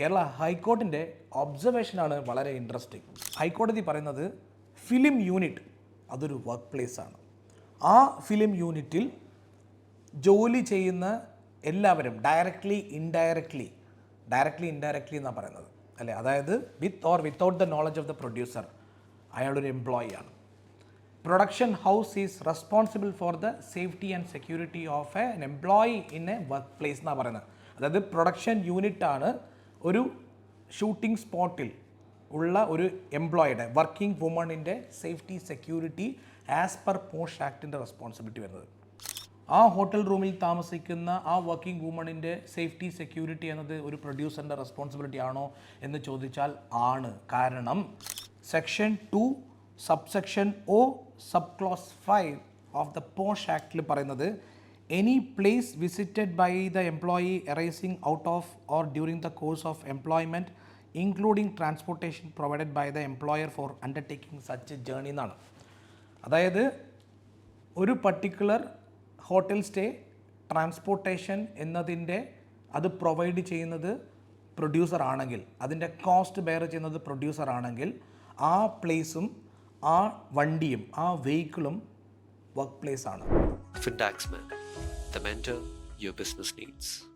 കേരള ഹൈക്കോർട്ടിന്റെ ഒബ്സർവേഷനാണ് വളരെ ഇൻട്രസ്റ്റിംഗ്. ഹൈക്കോടതി പറയുന്നത് ഫിലിം യൂണിറ്റ് അതൊരു വർക്ക് പ്ലേസ് ആണ് ആ ഫിലിം യൂണിറ്റിൽ ജോലി ചെയ്യുന്ന എല്ലാവരും ഡയറക്ട്ലി ഇൻഡയറക്ട്ലി ഡയറക്ട്ലി ഇൻഡയറക്ട്ലി എന്നാണ് പറയുന്നത്. അല്ലേ? അതായത് with or without the knowledge of the producer അയാളൊരു എംപ്ലോയി ആണ്. Production house is responsible for the safety and security of an employee in a work place എന്നാണ് പറയുന്നത്. അതായത് പ്രൊഡക്ഷൻ യൂണിറ്റ് ആണ് ഒരു ഷൂട്ടിംഗ് സ്പോട്ടിൽ ഉള്ള ഒരു എംപ്ലോയിയുടെ working വുമണിന്റെ safety security as per POSH ആക്ടിന്റെ responsibility വരുന്നത്. ആ ഹോട്ടൽ റൂമിൽ താമസിക്കുന്ന ആ വർക്കിംഗ് വുമണിന്റെ സേഫ്റ്റി സെക്യൂരിറ്റി എന്നത് ഒരു പ്രൊഡ്യൂസറിന്റെ റെസ്പോൺസിബിലിറ്റി ആണോ എന്ന് ചോദിച്ചാൽ ആണ്. കാരണം section two subsection O sub clause five of the POSH ആക്ടിൽ പറയുന്നത് any place visited by the employee arising out of or during the course of employment including transportation provided by the employer for undertaking such journey എന്നാണ്. അതായത് ഒരു particular hotel stay transportation എന്നതിന്റെ അത് provide ചെയ്യുന്നത് producer ആണെങ്കിൽ അതിന്റെ cost bear ചെയ്യുന്നത് producer ആണെങ്കിൽ ആ പ്ലേസും ആ വണ്ടിയും ആ വെഹിക്കിളും വർക്ക് പ്ലേസ് ആണ് Fintaxman, the mentor your business needs.